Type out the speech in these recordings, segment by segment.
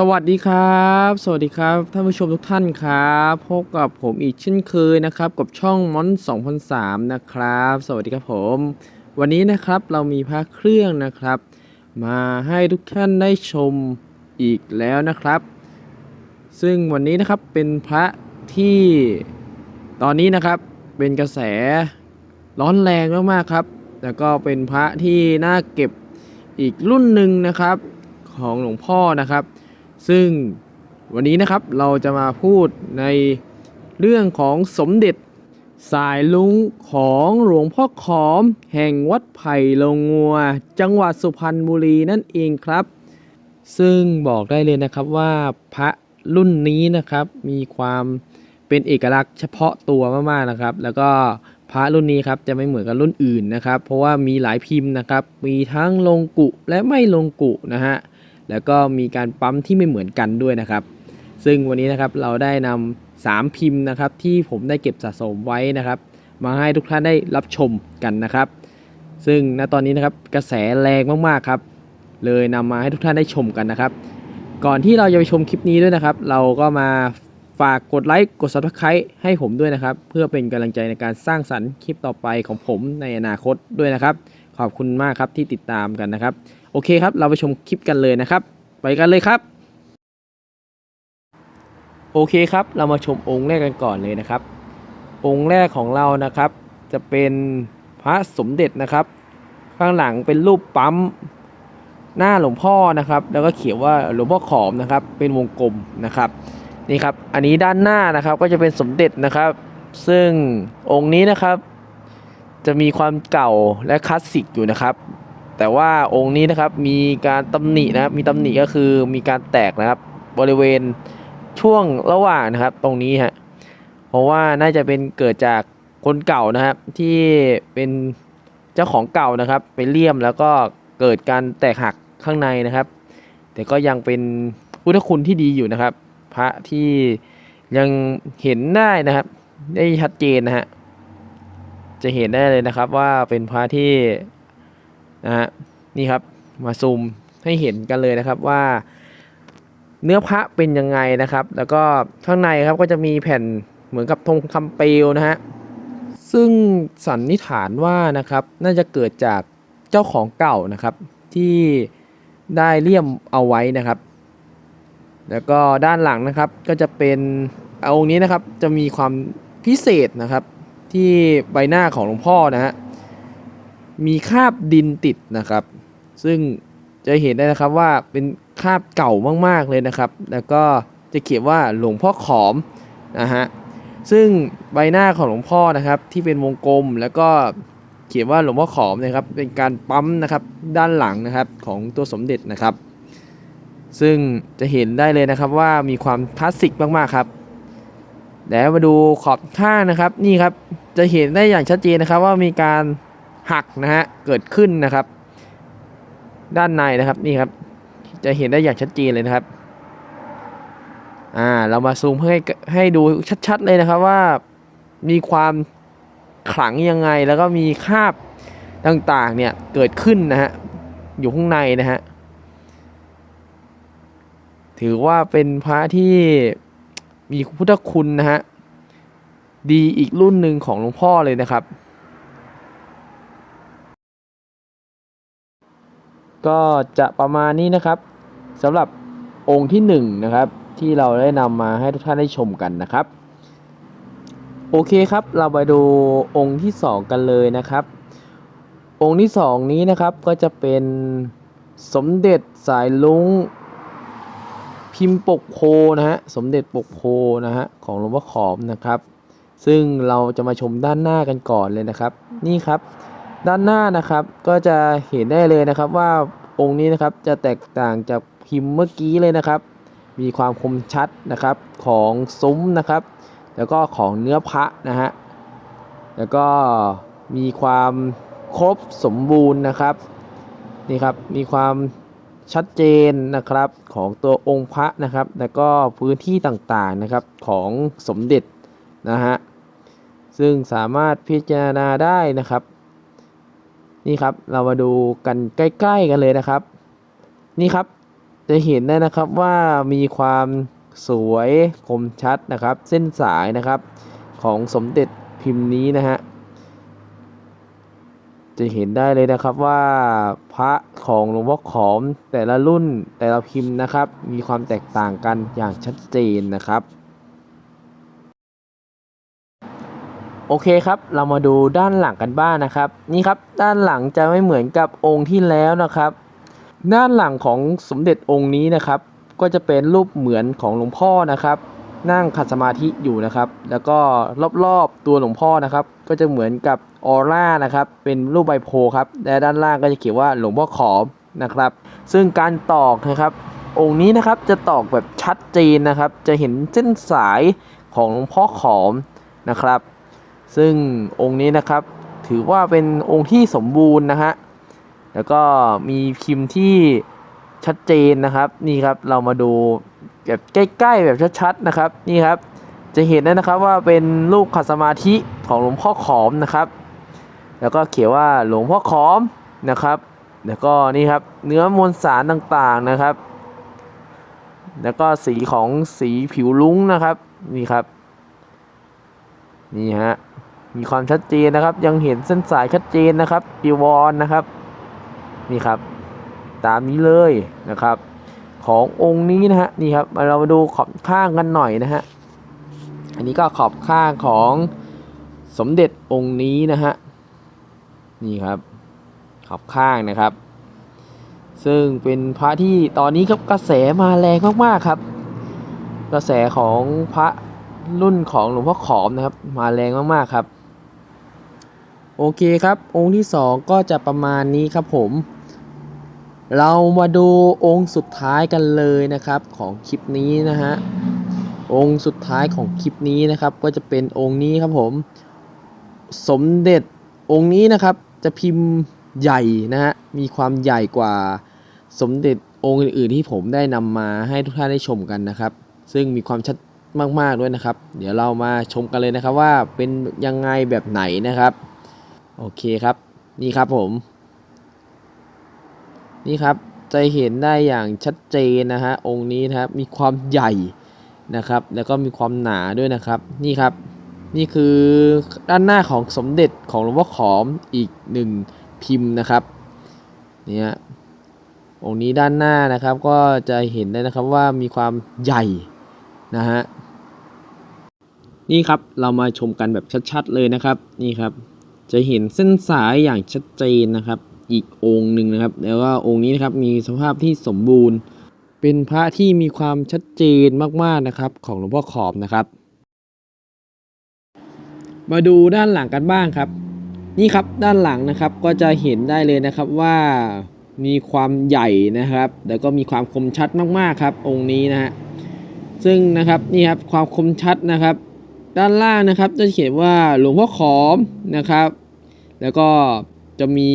สวัสดีครับ สวัสดีครับท่านผู้ชมทุกท่านครับพบกับผมอีกเช่นเคยนะครับ กับช่องมอน2003 นะครับ สวัสดีครับผม วันนี้นะครับเรามีพระเครื่องนะครับ มาให้ทุกท่านได้ชมอีกแล้วนะครับ ซึ่งวันนี้นะครับเป็นพระที่ตอนนี้นะครับเป็นกระแสร้อนแรงมากๆครับ แล้วก็เป็นพระที่น่าเก็บอีกรุ่นหนึ่งนะครับ ของหลวงพ่อนะครับ ซึ่งวันนี้นะครับเราจะมาพูดในเรื่องของสมเด็จสายลุงของหลวงพ่อขอม แห่งวัดไผ่ลงงัว จังหวัดสุพรรณบุรีนั่นเองครับ ซึ่งบอกได้เลยนะครับว่าพระรุ่นนี้นะครับมีความเป็นเอกลักษณ์เฉพาะตัวมากๆนะครับ แล้วก็พระรุ่นนี้ครับจะไม่เหมือนกับรุ่นอื่นนะครับ เพราะว่ามีหลายพิมพ์นะครับ มีทั้งลงกุและไม่ลงกุนะฮะ แล้วก็มีการปั๊มที่ไม่เหมือนกันด้วยนะครับ ซึ่งวันนี้นะครับเราได้นำสามพิมพ์นะครับที่ผมได้เก็บสะสมไว้นะครับ มาให้ทุกท่านได้รับชมกันนะครับ ซึ่งณตอนนี้นะครับกระแสแรงมากๆครับ เลยนำมาให้ทุกท่านได้ชมกันนะครับ ก่อนที่เราจะไปชมคลิปนี้ด้วยนะครับ เราก็มาฝากกดไลค์กด subscribe ให้ผมด้วยนะครับ เพื่อเป็นกำลังใจในการสร้างสรรค์คลิปต่อไปของผมในอนาคตด้วยนะครับ ขอบคุณมากครับที่ติดตามกันนะครับ โอเคครับ เราไปชมคลิปกันเลยนะครับ ไปกันเลยครับ โอเคครับ เรามาชมองค์แรกกันก่อนเลยนะครับ องค์แรกของเรานะครับ จะเป็นพระสมเด็จนะครับ ข้างหลังเป็นรูปปั๊มหน้าหลวงพ่อนะครับ แล้วก็เขียนว่าหลวงพ่อขอมนะครับ เป็นวงกลมนะครับ นี่ครับ อันนี้ด้านหน้านะครับก็จะเป็นสมเด็จนะครับ ซึ่งองค์นี้นะครับ จะมีความเก่าและคลาสสิกอยู่นะครับ แต่ว่าองค์นี้นะครับมีการตำหนินะครับมีตำหนิก็คือมีการแตกนะครับบริเวณช่วงระหว่างนะครับตรงนี้ฮะเพราะว่าน่าจะเป็นเกิดจากคนเก่านะครับที่เป็นเจ้าของเก่านะครับ ไปเลี่ยมแล้วก็เกิดการแตกหักข้างในนะครับ แต่ก็ยังเป็นพุทธคุณที่ดีอยู่นะครับ พระที่ยังเห็นได้นะครับ ได้ชัดเจนนะฮะจะเห็นได้เลยนะครับว่าเป็นพระที่ นะฮะนี่ครับมาซูมให้เห็นกันเลยนะครับว่า เนื้อพระเป็นยังไงนะครับ แล้วก็ข้างในครับก็จะมีแผ่นเหมือนกับทองคำเปลวนะฮะซึ่งสันนิษฐานว่านะครับน่าจะเกิดจากเจ้าของเก่านะครับ ที่ได้เลี่ยมเอาไว้นะครับ แล้วก็ด้านหลังนะครับก็จะเป็นเอาองค์นี้นะครับจะมีความพิเศษนะครับ ที่ใบหน้าของหลวงพ่อนะฮะ มีคราบดินติดนะครับ ซึ่งจะเห็นได้นะครับว่าเป็นคราบเก่ามากๆเลยนะครับ แล้วก็จะเขียนว่าหลวงพ่อขอมนะฮะซึ่งใบหน้าของหลวงพ่อนะครับ ที่เป็นวงกลมแล้วก็เขียนว่าหลวงพ่อขอมนะครับ เป็นการปั๊มนะครับด้านหลังนะครับของตัวสมเด็จนะครับ ซึ่งจะเห็นได้เลยนะครับว่ามีความคลาสสิกมากๆครับแล้วมาดูขอบข้างนะครับนี่ครับจะเห็นได้อย่างชัดเจนนะครับว่ามีการ หักนะฮะเกิดขึ้นนะครับ ด้านในนะครับนี่ครับ จะเห็นได้อย่างชัดเจนเลยนะครับอ่าเรามาซูมให้ให้ดูชัดๆเลยนะครับว่ามีความขลังยังไงแล้วก็มีคราบต่างๆเนี่ยเกิดขึ้นนะฮะอยู่ข้างในนะฮะถือว่าเป็นพระที่มีพุทธคุณนะฮะดีอีกรุ่นหนึ่งของหลวงพ่อเลยนะครับ ก็จะประมาณนี้นะครับสำหรับองค์ที่1นงนะครับที่เราได้นำมาให้ทุกท่านได้ชมกันนะครับ โอเคครับเราไปดูองค์ที่ 2 กันเลยนะครับ องค์ที่ 2 นี้นะครับก็จะเป็นสมเด็จสายลุงพิมพ์ปกโพนะฮะสมเด็จปกโพนะฮะของหลวงพ่อขอมนะครับ ซึ่งเราจะมาชมด้านหน้ากันก่อนเลยนะครับ นี่ครับ ด้านหน้านะครับก็จะเห็นได้เลยนะครับว่าองค์นี้นะครับจะแตกต่างจากพิมพ์เมื่อกี้เลยนะครับ มีความคมชัดนะครับของซุ้มนะครับ แล้วก็ของเนื้อพระนะฮะแล้วก็มีความครบสมบูรณ์นะครับนี่ครับมีความชัดเจนนะครับของตัวองค์พระนะครับ แล้วก็พื้นที่ต่างๆนะครับของสมเด็จนะฮะซึ่งสามารถพิจารณาได้นะครับ นี่ครับเรามาดูกันใกล้ ๆ กันเลยนะครับ นี่ครับจะเห็นได้นะครับว่ามีความสวยคมชัดนะครับ เส้นสายนะครับของสมเด็จพิมพ์นี้นะฮะจะเห็นได้เลยนะครับว่าพระของหลวงพ่อขอมแต่ละรุ่นแต่ละพิมพ์นะครับ มีความแตกต่างกันอย่างชัดเจนนะครับ โอเคครับเรามาดูด้านหลังกันบ้างนะครับ นี่ครับด้านหลังจะไม่เหมือนกับองค์ที่แล้วนะครับ ด้านหลังของสมเด็จองค์นี้นะครับ ก็จะเป็นรูปเหมือนของหลวงพ่อนะครับ นั่งขัดสมาธิอยู่นะครับ แล้วก็รอบๆตัวหลวงพ่อนะครับ ก็จะเหมือนกับออร่านะครับเป็นรูปใบโพครับและด้านล่างก็จะเขียนว่าหลวงพ่อขอมนะครับ ซึ่งการตอกนะครับ องค์นี้นะครับจะตอกแบบชัดเจนนะครับ จะเห็นเส้นสายของหลวงพ่อขอมนะครับ ซึ่งองค์นี้นะครับถือว่าเป็นองค์ที่สมบูรณ์นะฮะแล้วก็มีพิมพ์ที่ชัดเจนนะครับนี่ครับเรามาดูแบบใกล้ๆแบบชัดๆนะครับนี่ครับจะเห็นได้นะครับว่าเป็นรูปขัดสมาธิของหลวงพ่อขอมนะครับ แล้วก็เขียนว่าหลวงพ่อขอมนะครับ แล้วก็นี่ครับเนื้อมวลสารต่างๆนะครับ แล้วก็สีของสีผิวลุ้งนะครับนี่ครับ นี่ฮะมีความชัดเจนนะครับ ยังเห็นเส้นสายชัดเจนนะครับจีวรนนะครับ นี่ครับ ตามนี้เลยนะครับ ขององค์นี้นะฮะนี่ครับมาเรามาดูขอบข้างกันหน่อยนะฮะอันนี้ก็ขอบข้างของสมเด็จองค์นี้นะฮะนี่ครับขอบข้างนะครับ ซึ่งเป็นพระที่ตอนนี้ครับกระแสมาแรงมากๆครับ กระแสของพระ รุ่นของหลวงพ่อขอมนะครับ มาแรงมากๆครับ โอเคครับ องค์ที่สองก็จะประมาณนี้ครับผม เรามาดูองค์สุดท้ายกันเลยนะครับของคลิปนี้นะฮะองค์สุดท้ายของคลิปนี้นะครับ ก็จะเป็นองค์นี้ครับผม สมเด็จองค์นี้นะครับ จะพิมพ์ใหญ่นะฮะมีความใหญ่กว่าสมเด็จองค์อื่นๆที่ผมได้นำมาให้ทุกท่านได้ชมกันนะครับ ซึ่งมีความชัด มาก ๆด้วยนะครับ เดี๋ยวเรามาชมกันเลยนะครับว่าเป็นยังไงแบบไหนนะครับ โอเคครับนี่ครับผม นี่ครับจะเห็นได้อย่างชัดเจนนะฮะองค์นี้นะครับมีความใหญ่นะครับ แล้วก็มีความหนาด้วยนะครับ นี่ครับ นี่คือด้านหน้าของสมเด็จของหลวงพ่อขอมอีกหนึ่งพิมพ์นะครับเนี่ยองค์นี้ด้านหน้านะครับก็จะเห็นได้นะครับว่ามีความใหญ่นะฮะ นี่ครับเรามาชมกันแบบชัดๆเลยนะครับนี่ครับ จะเห็นเส้นสายอย่างชัดเจนนะครับ อีกองค์หนึ่งนะครับ แล้วก็องค์นี้นะครับมีสภาพที่สมบูรณ์ เป็นพระที่มีความชัดเจนมากๆนะครับ ของหลวงพ่อขอบนะครับ มาดูด้านหลังกันบ้างครับ นี่ครับด้านหลังนะครับก็จะเห็นได้เลยนะครับว่ามีความใหญ่นะครับ แล้วก็มีความคมชัดมากๆครับ องค์นี้นะฮะซึ่งนะครับนี่ครับความคมชัดนะครับ ด้านล่างนะครับจะเขียนว่าหลวงพ่อขอมนะครับ แล้วก็จะมี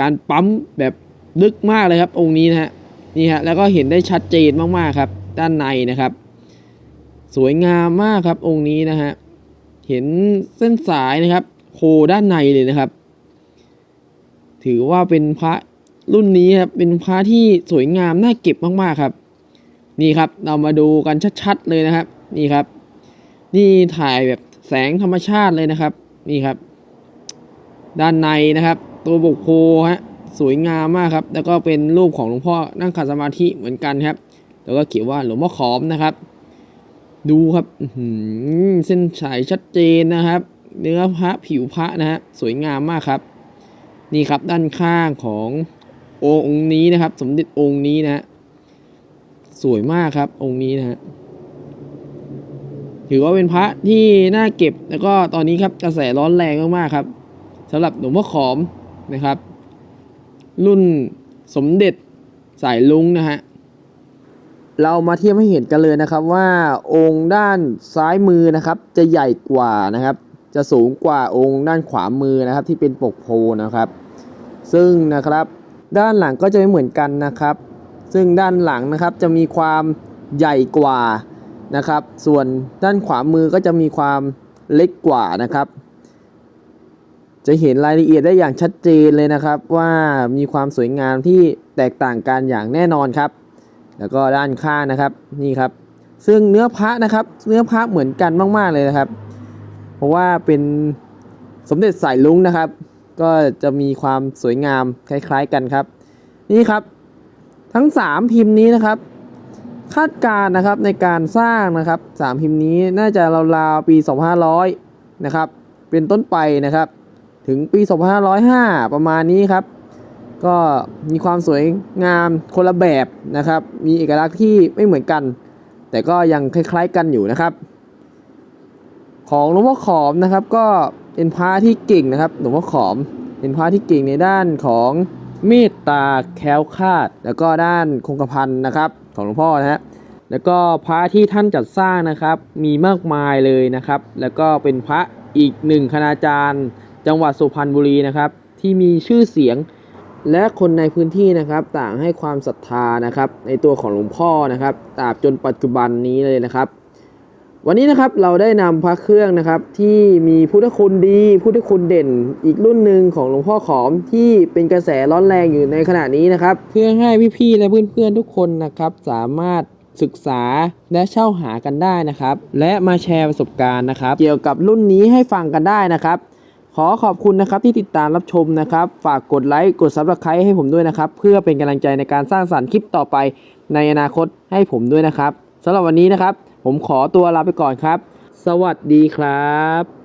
การปั๊มแบบลึกมากเลยครับองค์นี้นะฮะนี่ฮะแล้วก็เห็นได้ชัดเจนมากๆครับ ด้านในนะครับ สวยงามมากครับองค์นี้นะฮะเห็นเส้นสายนะครับ โคด้านในเลยนะครับ ถือว่าเป็นพระรุ่นนี้ครับเป็นพระที่สวยงามน่าเก็บมากๆครับ นี่ครับเรามาดูกันชัดๆเลยนะครับ นี่ครับ นี่ถ่ายแบบแสงธรรมชาติเลยนะครับ นี่ครับ ด้านในนะครับ ตัวบุกโคฮะสวยงามมากครับ แล้วก็เป็นรูปของหลวงพ่อนั่งขัดสมาธิเหมือนกันครับ แล้วก็เขียนว่าหลวงพ่อขอมนะครับ ดูครับเส้นสายชัดเจนนะครับ เนื้อพระผิวพระนะฮะสวยงามมากครับ นี่ครับด้านข้างขององค์นี้นะครับ สมเด็จองค์นี้นะฮะสวยมากครับองค์นี้นะฮะ ถือว่าเป็นพระที่น่าเก็บแล้วก็ตอนนี้ครับกระแสร้อนแรงมากๆครับสำหรับหลวงพ่อขอมนะครับ รุ่นสมเด็จสายลุงนะฮะเรามาเทียบให้เห็นกันเลยนะครับว่าองค์ด้านซ้ายมือนะครับ จะใหญ่กว่านะครับ จะสูงกว่าองค์ด้านขวามือนะครับ ที่เป็นปกโพนะครับ ซึ่งนะครับด้านหลังก็จะไม่เหมือนกันนะครับ ซึ่งด้านหลังนะครับจะมีความใหญ่กว่า นะครับ ส่วนด้านขวามือก็จะมีความเล็กกว่านะครับ จะเห็นรายละเอียดได้อย่างชัดเจนเลยนะครับ ว่ามีความสวยงามที่แตกต่างกันอย่างแน่นอนครับ แล้วก็ด้านข้างนะครับนี่ครับ ซึ่งเนื้อพระนะครับ เนื้อพระเหมือนกันมาก ๆเลยนะครับ เพราะว่าเป็นสมเด็จสายลุงนะครับ ก็จะมีความสวยงามคล้าย ๆกันครับ นี่ครับ ทั้ง 3 พิมพ์นี้นะครับ คาดการณ์นะครับในการสร้างนะครับ3พิมพ์นี้น่าจะราวๆปี 2500 นะครับ เป็นต้นไปนะครับ ถึงปี 2505 ประมาณนี้ครับ ก็มีความสวยงามคนละแบบนะครับ มีเอกลักษณ์ที่ไม่เหมือนกัน แต่ก็ยังคล้ายๆกันอยู่นะครับ ของหลวงพ่อขอมนะครับ ก็เป็นพระที่เก่งนะครับหลวงพ่อขอมเป็นพระที่เก่งในด้านของ มตตาแคล้วคาด แล้วก็ด้านคงกระพันนะครับของหลวงพ่อนะฮะแล้วก็พระที่ท่านจัดสร้างนะครับ มีมากมายเลยนะครับ แล้วก็เป็นพระอีกหนึ่งคณาจารย์ จังหวัดสุพรรณบุรีนะครับ ที่มีชื่อเสียง และคนในพื้นที่นะครับ ต่างให้ความศรัทธานะครับ ในตัวของหลวงพ่อนะครับตราบจนปัจจุบันนี้เลยนะครับ วันนี้นะครับเราได้นำพระเครื่องนะครับที่มีพุทธคุณดีพุทธคุณเด่น อีกรุ่นหนึ่งของหลวงพ่อขอมที่เป็นกระแสร้อนแรงอยู่ในขณะนี้นะครับ เพื่อให้พี่ๆและเพื่อนๆทุกคนนะครับสามารถศึกษาและเช่าหากันได้นะครับ และมาแชร์ประสบการณ์นะครับ เกี่ยวกับรุ่นนี้ให้ฟังกันได้นะครับ ขอขอบคุณนะครับที่ติดตามรับชมนะครับ ฝากกดไลค์กดซับสไครต์ให้ผมด้วยนะครับ เพื่อเป็นกำลังใจในการสร้างสรรค์คลิปต่อไปในอนาคตให้ผมด้วยนะครับสำหรับวันนี้นะครับ ผมขอตัวลาไปก่อนครับ สวัสดีครับ